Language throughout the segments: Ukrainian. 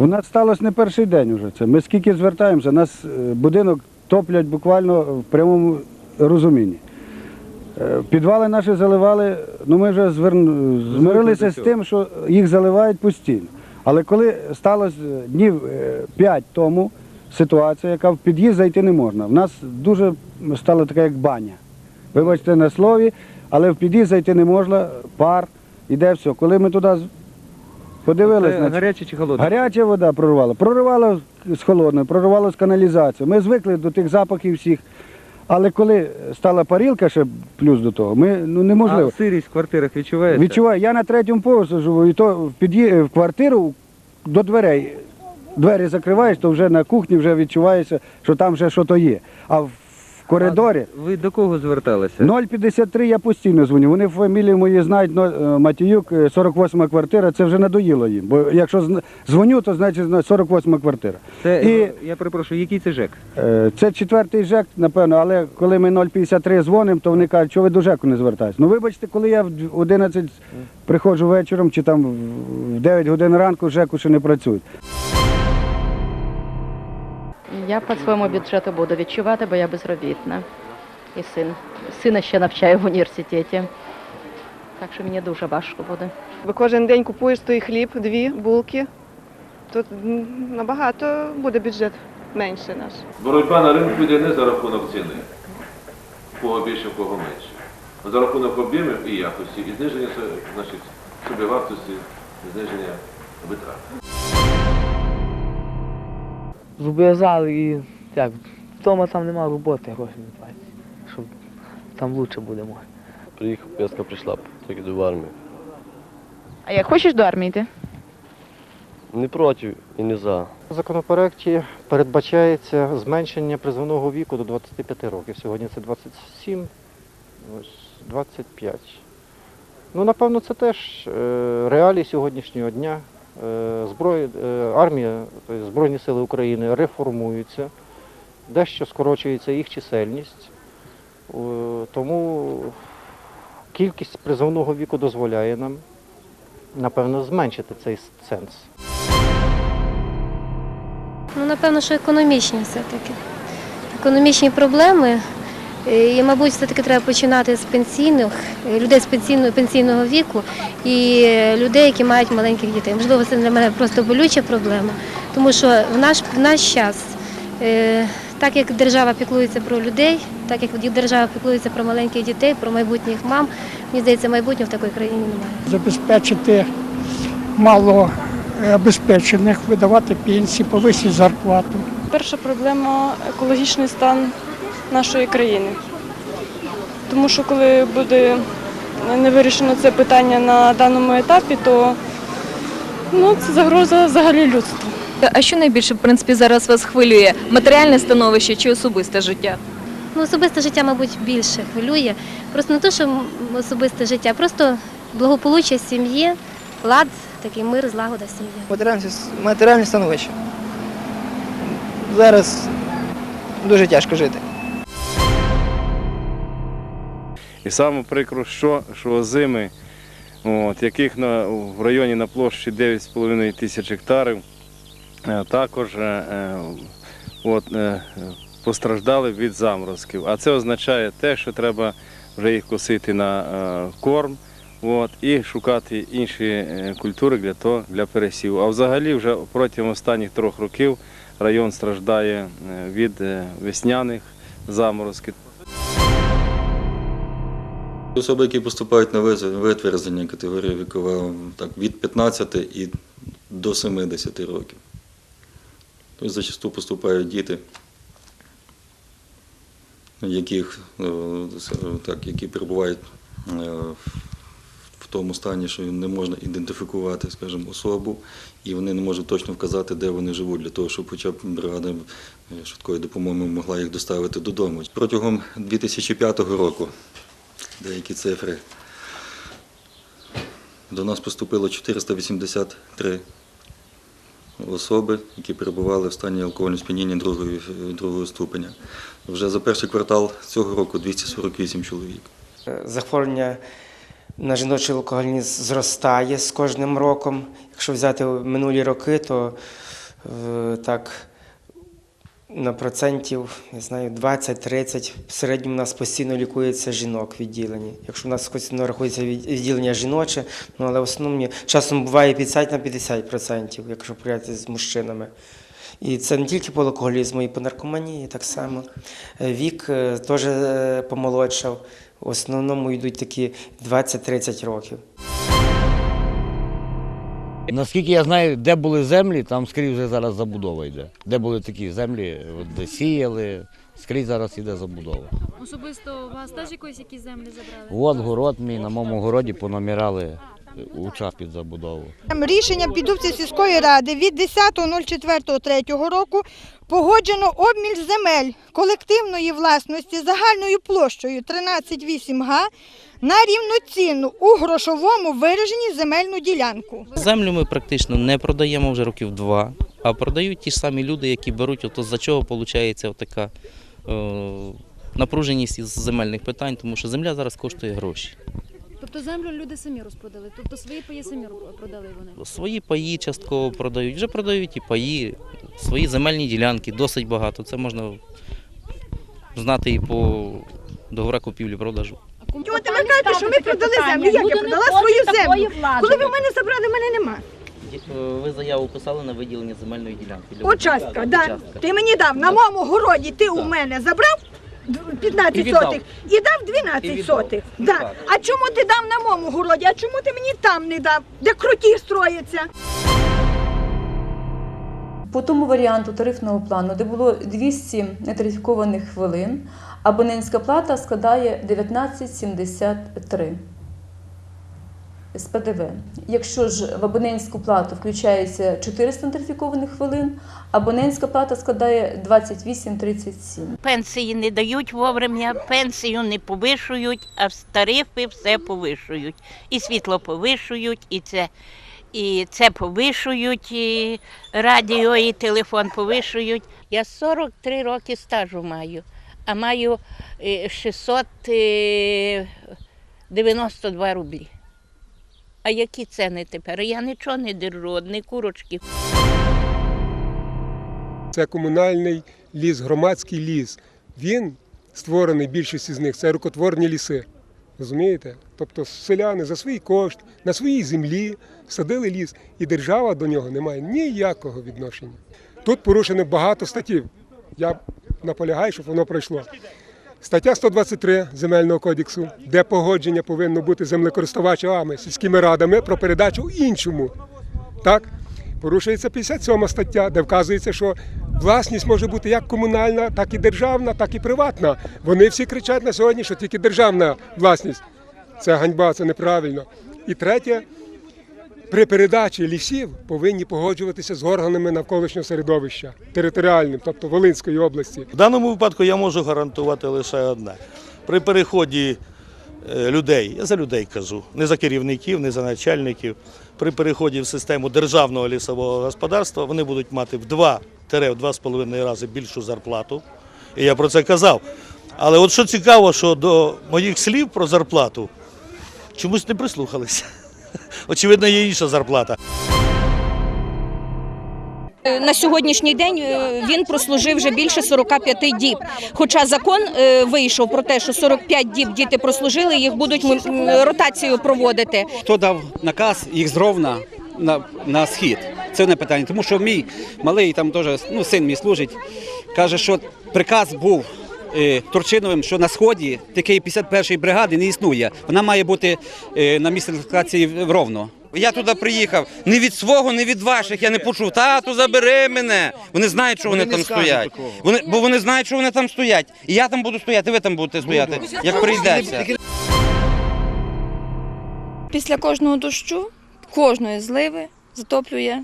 У нас сталося не перший день вже це. Ми скільки звертаємося, нас е, будинок топлять буквально в прямому розумінні. Е, Підвали наші заливали, ну ми вже зверн... змирилися з тим, що їх заливають постійно. Але коли сталося днів 5 тому ситуація, яка в під'їзд зайти не можна. В нас дуже стала така, як баня. Вибачте на слові, але в під'їзд зайти не можна, пар, іде все. Коли ми туди подивилися, Це значить, гаряче чи холодне? Гаряча вода проривала. Проривала з холодною, проривала з каналізацією. Ми звикли до тих запахів всіх. Але коли стала парілка ще плюс до того, ми ну неможливо. А сирість в квартирах відчувається? Відчуваю, я на третьому поверсі живу, і то в, під'ї... в квартиру до дверей. Двері закриваєш, то вже на кухні вже відчувається, що там вже щось є. А в коридорі А ви до кого зверталися? 053 я постійно дзвоню. Вони фамілію мої знають, но, е, Матіюк, е, 48 квартира, це вже надоїло їм. Бо якщо зна- дзвоню, то значить зна- 48 квартира. Це, і- Я перепрошую, який це ЖЕК? Е, Це четвертий ЖЕК, напевно, але коли ми 053 дзвонимо, то вони кажуть, що ви до ЖЕКу не звертаєтесь. Ну вибачте, коли я в 11 приходжу вечором чи там в 9 годин ранку, ЖЕКу ще не працюють. Я по своєму бюджету буду відчувати, бо я безробітна. І син. Сина ще навчаю в університеті. Так що мені дуже важко буде. Ви кожен день купуєш той хліб, дві булки, то м, набагато буде бюджет менше наш. Боротьба на ринку йде не за рахунок ціни, кого більше, в кого менше, а за рахунок об'ємів і якості, і зниження значить, собівартості, і зниження витрат. Зобов'язали і як, вдома там нема роботи, гроші не платять. Щоб там краще буде може. Приїхав, песка прийшла, так іду в армію. А як хочеш до армії йти? Не проти і не за. У законопроекті передбачається зменшення призовного віку до 25 років. Сьогодні це 27, ось 25. Ну, напевно, це теж е, реалії сьогоднішнього дня. Е, е, армія, тобто Збройні Сили України реформуються, дещо скорочується їх чисельність. Е, тому кількість призовного віку дозволяє нам, напевно, зменшити цей ценз. Ну, напевно, що економічні все-таки. Економічні проблеми. Е, І, мабуть, все-таки треба починати з пенсійних, е, людей з пенсійного, пенсійного віку і е, людей, які мають маленьких дітей. Можливо, це для мене просто болюча проблема, тому що в наш, в наш час, е, так як держава піклується про людей, так як держава піклується про маленьких дітей, про майбутніх мам, мені здається, майбутнього в такої країні немає. забезпечити малообезпечених, видавати пенсії, повисити зарплату. Перша проблема екологічний стан нашої країни. Тому що коли буде не вирішено це питання на даному етапі, то ну, це загроза взагалі людству. А що найбільше в принципі зараз вас хвилює? Матеріальне становище чи особисте життя? Ну, особисте життя, мабуть, більше хвилює. Просто не те, що особисте життя, просто благополуччя сім'ї, лад, такий мир, злагода сім'ї. Матеріальне, матеріальне становище. Зараз дуже тяжко жити. І саме прикро, що, що зими, от, яких на, в районі на площі 9,5 тисяч гектарів, е, також е, е, от, е, постраждали від заморозків. А це означає те, що треба вже їх косити на е, корм от, і шукати інші е, культури для, того, для пересіву. А взагалі вже протягом останніх трьох років район страждає від весняних заморозків. Особи, які поступають на витвердження категорії вікова так, від 15 і до 70 років. Тобто зачасту поступають діти, яких, е, так, які перебувають е, в тому стані, що не можна ідентифікувати скажімо, особу, і вони не можуть точно вказати, де вони живуть, для того, щоб хоча б бригада е, швидкої допомоги могла їх доставити додому. Протягом 2005 року деякі цифри. До нас поступило 483 особи, які перебували в стані алкогольного сп'яніння другої, другого ступеня. Вже за перший квартал цього року 248 чоловік. Захворювання на жіночий алкоголізм зростає з кожним роком. Якщо взяти минулі роки, то е, так на процентів, не знаю, 20-30 в середньому у нас постійно лікується жінок в відділенні. Якщо у нас постійно рахується від- відділення жіноче, ну але в основному часом буває 50 на 50%, якщо порівняти з мужчинами. І це не тільки по алкоголізму, і по наркоманії так само. Е, Вік е, теж е, помолодшав. В основному йдуть такі 20-30 років. Наскільки я знаю, де були землі, там скрізь вже зараз забудова йде. Де були такі землі, от де сіяли, скрізь зараз іде забудова. Особисто у вас теж якось якісь землі забрали? От город мій, на моєму городі понамірали уча під забудову. Рішенням Підубці сільської ради від 10.04.3 року погоджено обміль земель колективної власності загальною площею 13,8 га на рівноцінну у грошовому вираженні земельну ділянку. Землю ми практично не продаємо вже років два, а продають ті ж самі люди, які беруть, ото за чого виходить така е, напруженість із земельних питань, тому що земля зараз коштує гроші. Тобто землю люди самі розпродали, тобто свої паї самі продали вони. Свої паї частково продають, вже продають і паї, свої земельні ділянки, досить багато. Це можна знати і по договорах купівлі-продажу. Чого ти ви кажете, що ми продали землю? Як я продала свою землю? Коли ви в мене забрали, в мене нема. Ви заяву писали на виділення земельної ділянки. Участка, да. Ти мені дав на моєму городі, ти у мене забрав 15 І віддав. сотих і дав 12 І віддав. сотих. Да. Так. А чому ти дав на моєму городі? А чому ти мені там не дав, де круті строїться? По тому варіанту тарифного плану, де було 200 нетарифікованих хвилин, абонентська плата складає 19,73 з ПДВ. Якщо ж в абонентську плату включається 400 нетарифікованих хвилин, абонентська плата складає 28,37. Пенсії не дають вовремя, пенсію не повишують, а тарифи все повишують. І світло повишують, і це, і це повишують, і радіо, і телефон повишують. Я 43 роки стажу маю, а маю е, 692 рублі. А які ціни тепер? Я нічого не держу, одні курочки. Це комунальний ліс, громадський ліс. Він створений, більшість з них, це рукотворні ліси. Розумієте? Тобто селяни за свій кошт, на своїй землі садили ліс, і держава до нього не має ніякого відношення. Тут порушено багато статтів. Я наполягаю, щоб воно пройшло. Стаття 123 Земельного кодексу, де погодження повинно бути землекористувачами, сільськими радами про передачу іншому. Так? Порушується 57 стаття, де вказується, що власність може бути як комунальна, так і державна, так і приватна. Вони всі кричать на сьогодні, що тільки державна власність. Це ганьба, це неправильно. І третє, при передачі лісів повинні погоджуватися з органами навколишнього середовища територіальним, тобто Волинської області. В даному випадку я можу гарантувати лише одне. При переході е, людей, я за людей кажу, не за керівників, не за начальників. При переході в систему державного лісового господарства вони будуть мати в 2-2,5 рази більшу зарплату. І я про це казав. Але от що цікаво, що до моїх слів про зарплату чомусь не прислухалися. Очевидно, є інша зарплата. На сьогоднішній день е, він прослужив вже більше 45 діб. Хоча закон е, вийшов про те, що 45 діб діти прослужили, їх будуть ротацію проводити. Хто дав наказ їх з Ровна на, на схід? Це не питання. Тому що мій малий там теж ну, син мій служить, каже, що приказ був е, Турчиновим, що на сході такої 51-ї бригади не існує. Вона має бути е, на місці дислокації Ровно. Я туди приїхав не від свого, не від ваших. Я не почув, тату, забери мене. Вони знають, що вони, Вони там стоять. такого. Вони, бо вони знають, що вони там стоять. І я там буду стояти, ви там будете стояти, як прийдеться. Після кожного дощу, кожної зливи затоплює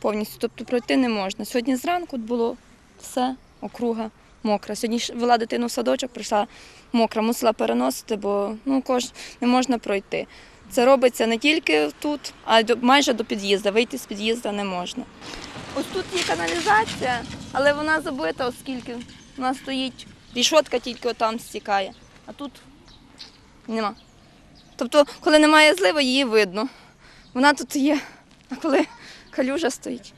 повністю. Тобто пройти не можна. Сьогодні зранку було все, округа мокра. Сьогодні вела дитину в садочок, прийшла мокра, мусила переносити, бо ну, кож не можна пройти. Це робиться не тільки тут, а й до, майже до під'їзду. Вийти з під'їзду не можна. Ось тут є каналізація, але вона забита, оскільки вона стоїть, рішотка тільки отам стікає, а тут нема. Тобто, коли немає зливи, її видно. Вона тут є, а коли калюжа стоїть,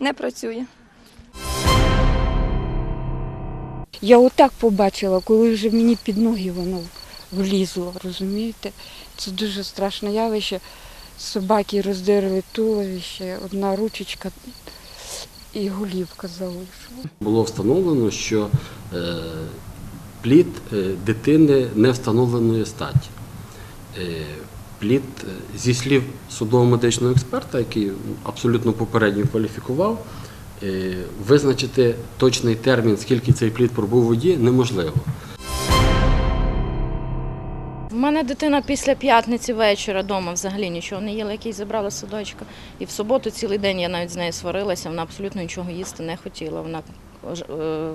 не працює. Я отак побачила, коли вже мені під ноги воно влізло, розумієте? Це дуже страшне явище. Собаки роздерли туловище, одна ручечка і голівка залишила. Було встановлено, що е, плід е, дитини не встановленої статі. Е, плід зі слів судово-медичного експерта, який абсолютно попередньо кваліфікував, визначити точний термін, скільки цей плід пробув у воді, неможливо. В мене дитина після п'ятниці вечора вдома взагалі нічого не їла, який забрала садочка. І в суботу цілий день я навіть з нею сварилася, вона абсолютно нічого їсти не хотіла. Вона е,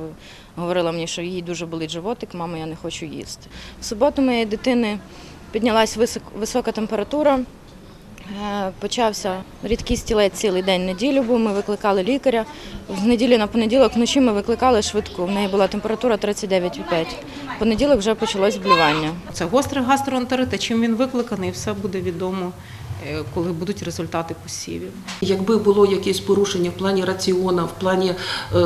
говорила мені, що їй дуже болить животик, мама, я не хочу їсти. В суботу моєї дитини піднялась висок- висока температура. Е, Почався рідкий стілець цілий день неділю був. Ми викликали лікаря. В неділю на понеділок вночі ми викликали швидку. В неї була температура 39,5. В понеділок вже почалось блювання. Це гострий гастроентерит, чим він викликаний, все буде відомо, е, коли будуть результати посівів. Якби було якесь порушення в плані раціона, в плані е,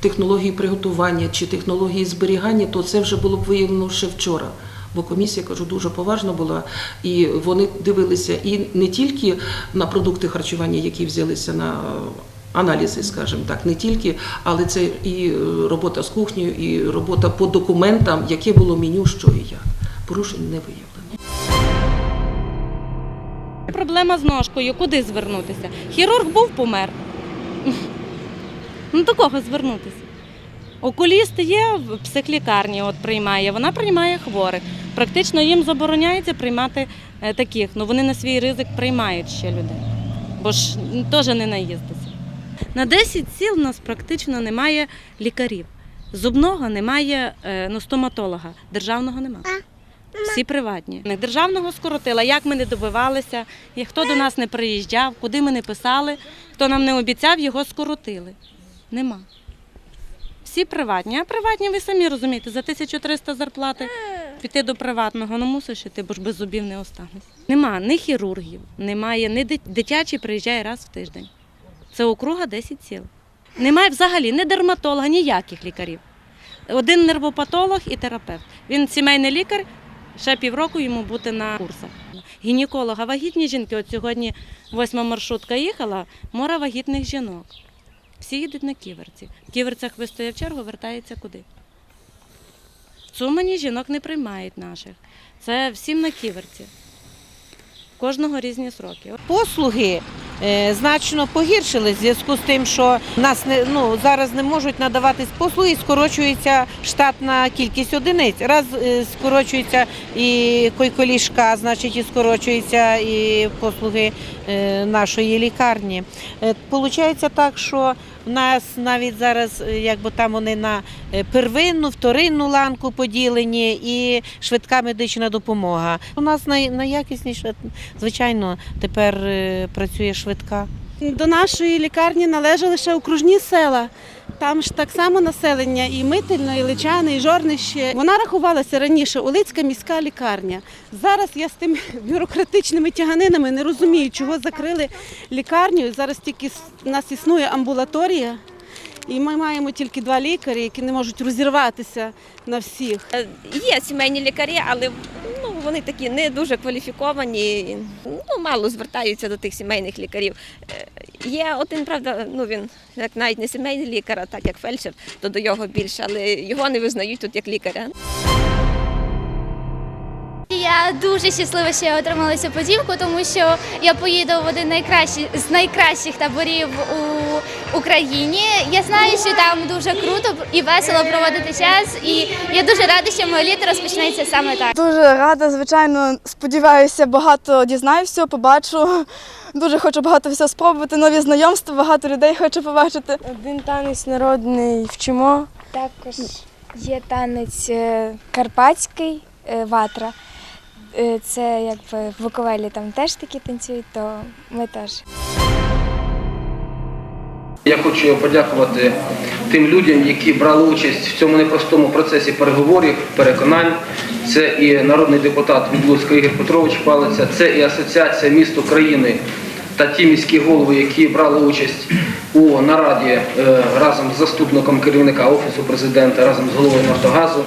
технології приготування чи технології зберігання, то це вже було б виявлено ще вчора. Бо комісія, кажу, дуже поважна була, і вони дивилися і не тільки на продукти харчування, які взялися на аналізи, скажімо так, не тільки, але це і е, робота з кухнею, і робота по документам, яке було меню, що і як. Порушень не виявлено. Проблема з ножкою, куди звернутися? Хірург був помер. Ну до кого звернутися? Окуліст є в психлікарні, от приймає, вона приймає хворих. Практично їм забороняється приймати е, таких, ну вони на свій ризик приймають ще людей, бо ж теж не наїздиться. На 10 сіл у нас практично немає лікарів. Зубного немає е, ну, стоматолога, державного немає. Всі приватні. Державного скоротила, як ми не добивалися, і хто до нас не приїжджав, куди ми не писали, хто нам не обіцяв, його скоротили. Нема. Всі приватні. А приватні, ви самі розумієте, за 1300 зарплати піти до приватного, ну мусиш іти, бо ж без зубів не останешся. Нема ні хірургів, немає, ні дитячий приїжджає раз в тиждень. Це округа 10 сіл. Немає взагалі ні дерматолога, ніяких лікарів. Один нервопатолог і терапевт. Він сімейний лікар, ще півроку йому бути на курсах. Гінеколога, вагітні жінки. От сьогодні восьма маршрутка їхала, море вагітних жінок. Всі їдуть на ківерці. В ківерцях вистояв чергу, вертається куди? В Цумані жінок не приймають наших. Це всім на ківерці. Кожного різні сроки. Послуги е, значно погіршили в зв'язку з тим, що нас не ну зараз не можуть надаватись послуги, скорочується штатна кількість одиниць. Раз е, скорочується і койколіжка, значить і скорочуються і послуги е, нашої лікарні. Получається так, що в нас навіть зараз, е, якби там вони на е, первинну, вторинну ланку поділені і швидка медична допомога. У нас най, найякісніше, звичайно, тепер е, працює швидка. До нашої лікарні належали ще окружні села. Там ж так само населення і Мительно, і Личани, і Жорнище. Вона рахувалася раніше Олицька міська лікарня. Зараз я з тими бюрократичними тяганинами не розумію, чого закрили лікарню. Зараз тільки у нас існує амбулаторія, і ми маємо тільки два лікарі, які не можуть розірватися на всіх. Є сімейні лікарі, але вони такі не дуже кваліфіковані, ну, мало звертаються до тих сімейних лікарів. Е, Є один, правда, ну він як навіть не сімейний лікар, а так як фельдшер, то до його більше, але його не визнають тут як лікаря. Я дуже щаслива, що я отримала цю подівку, тому що я поїду в один найкращий, з найкращих таборів у Україні. Я знаю, що там дуже круто і весело проводити час, і я дуже рада, що моє літо розпочнеться саме так. Дуже рада, звичайно, сподіваюся, багато дізнаюся, побачу. Дуже хочу багато всього спробувати, нові знайомства, багато людей хочу побачити. Один танець народний вчимо. Також є танець е, карпатський е, ватра. Е, Це якби в Буковелі там теж такі танцюють, то ми теж. Я хочу подякувати тим людям, які брали участь в цьому непростому процесі переговорів, переконань. Це і народний депутат Луцька Ігор Петрович Палиця, це і Асоціація міст України та ті міські голови, які брали участь у нараді е, разом з заступником керівника Офісу президента, разом з головою Нафтогазу,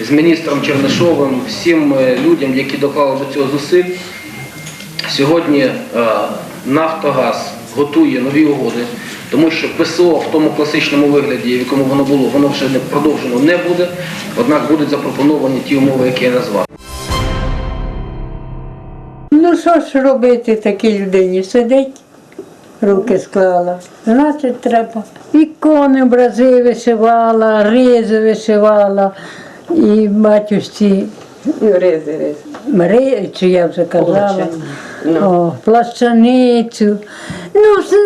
з міністром Чернишовим, всім е, людям, які доклали до цього зусиль. Сьогодні е, Нафтогаз готує нові угоди, тому що ПСО в тому класичному вигляді, в якому воно було, воно вже не продовжено не буде. Однак будуть запропоновані ті умови, які я назвав. Ну що ж робити такій людині? Сидить, руки склала. Значить, треба. Ікони образи вишивала, ризи вишивала і ризи. чи я вже казала. О, плащаницю. Ну, все,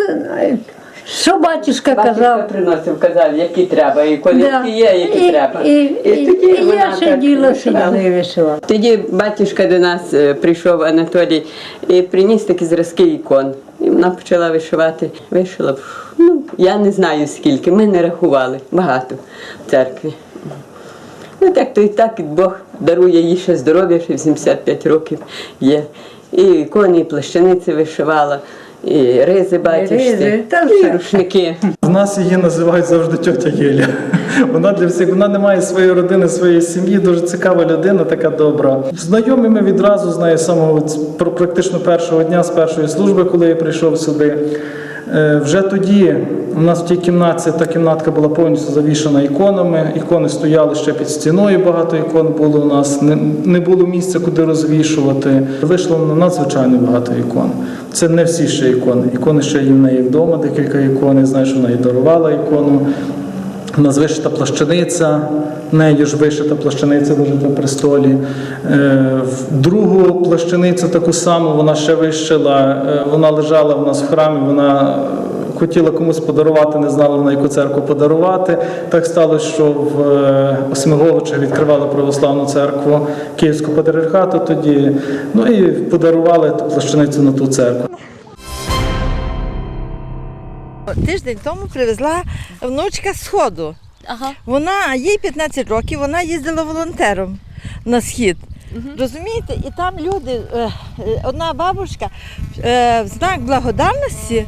що батюшка казав. приносив, казав, які треба, і колядки Да. є, які І- треба. і- і- тоді і вона я так сиділа, вишивала. сиділа і вишивала. Тоді батюшка до нас е, прийшов Анатолій і приніс такі зразки ікон. І вона почала вишивати. Вишила, ну, я не знаю скільки, ми не рахували, багато в церкві. Ну так то і так Бог дарує їй ще здоров'я, ще 85 років є. І ікони, і плащаниці вишивала, і ризи батюшці, ризи, і рушники. В нас її називають завжди тьотя Єля. Вона для всіх, вона не має своєї родини, своєї сім'ї, дуже цікава людина, така добра. Знайомі ми відразу з нею самого про- практично першого дня, з першої служби, коли я прийшов сюди. Е, Вже тоді у нас в тій кімнаті та кімнатка була повністю завішана іконами. Ікони стояли ще під стіною. Багато ікон було у нас. Не, було місця, куди розвішувати. Вийшло на надзвичайно багато ікон. Це не всі ще ікони. Ікони ще є в неї вдома, декілька ікон. Що вона і дарувала ікону. У нас вишита плащаниця, нею ж вишита плащаниця лежить на престолі. Е, Другу плащаницю таку саму вона ще вишила. Е, Вона лежала в нас в храмі, вона хотіла комусь подарувати, не знала на яку церкву подарувати. Так сталося, що в е, Осьмиговичах відкривали православну церкву Київського патріархату тоді. Ну і подарували плащаницю на ту церкву. Тиждень тому привезла внучка з сходу. Вона їй 15 років, вона їздила волонтером на схід. Розумієте, і там люди, е, е, одна бабушка в знак благодарності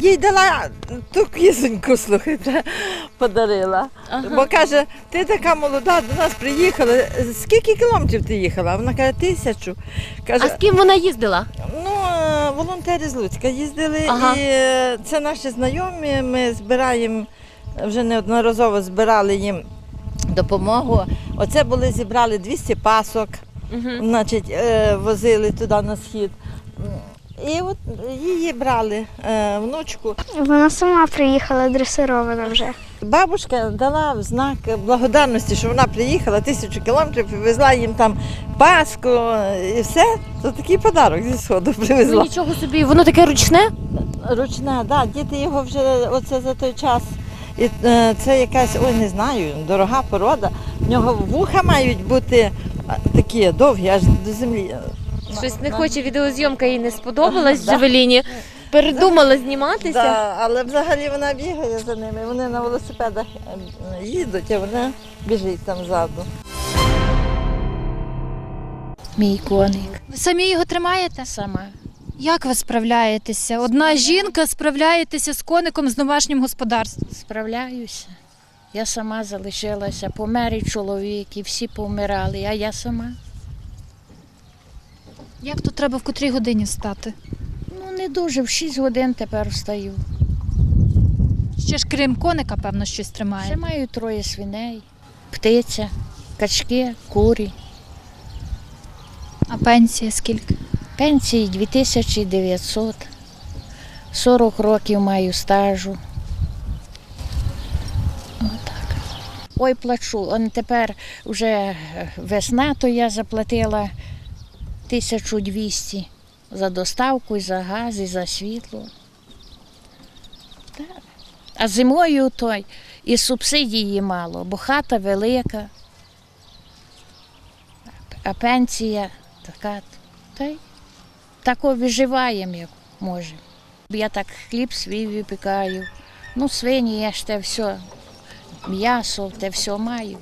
їй дала ту кізоньку, слухайте, подарила. Бо каже, ти така молода, до нас приїхала. Скільки кілометрів ти їхала? Вона каже, тисячу. Каже, А з ким вона їздила? Ну, е, волонтери з Луцька їздили, Ага. і е, це наші знайомі. Ми збираємо, вже неодноразово збирали їм допомогу. Оце були зібрали 200 пасок, значить, е, возили туди на схід. І от її брали, е, внучку. Вона сама приїхала дресирована вже. Бабушка дала в знак благодарності, що вона приїхала тисячу кілометрів, привезла їм там паску і все. Це такий подарок зі сходу привезла. Ну нічого собі, воно таке ручне? Ручне, так. Да. Діти його вже оце за той час. І е, це якась, ой, не знаю, дорога порода. В нього вуха мають бути такі довгі, аж до землі. Щось не хоче відеозйомка їй не сподобалась Да. Джавеліні. Передумала зніматися. Да, але взагалі вона бігає за ними. Вони на велосипедах е, їдуть, а вона біжить там ззаду. Мій коник. Ви самі його тримаєте? Сама. Як ви справляєтеся? Одна жінка справляєтеся з коником з домашнім господарством. Справляюся. Я сама залишилася, помер і чоловік, і всі повмирали, а я сама. Як тут треба в котрій годині встати? Ну, не дуже, в 6 годин тепер встаю. Ще ж крім коника, певно, щось тримає. Ще маю троє свиней, птиця, качки, курі. А пенсія скільки? Пенсії 2900. 40 років маю стажу. Отак. Ой, плачу. Он тепер вже е, весна, то я заплатила 1200 за доставку, і за газ, і за світло. Так. А зимою той і субсидії мало, бо хата велика, а пенсія така. Та й так виживаємо, як можемо. Я так хліб свій випікаю, Ну, свині я ж те все, м'ясо, те все маю.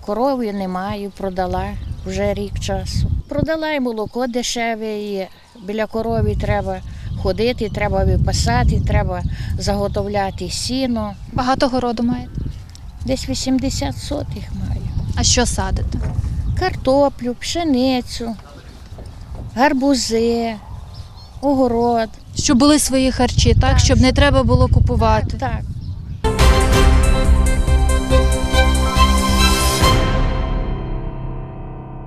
Корови не маю, продала вже рік часу. Продала і молоко дешеве, і біля корови треба ходити, треба випасати, треба заготовляти сіно. Багато городу маєте? Десь 80 сотих маю. А що садите? Картоплю, пшеницю, гарбузи, огород. Щоб були свої харчі, так? Щоб не треба було купувати. Так,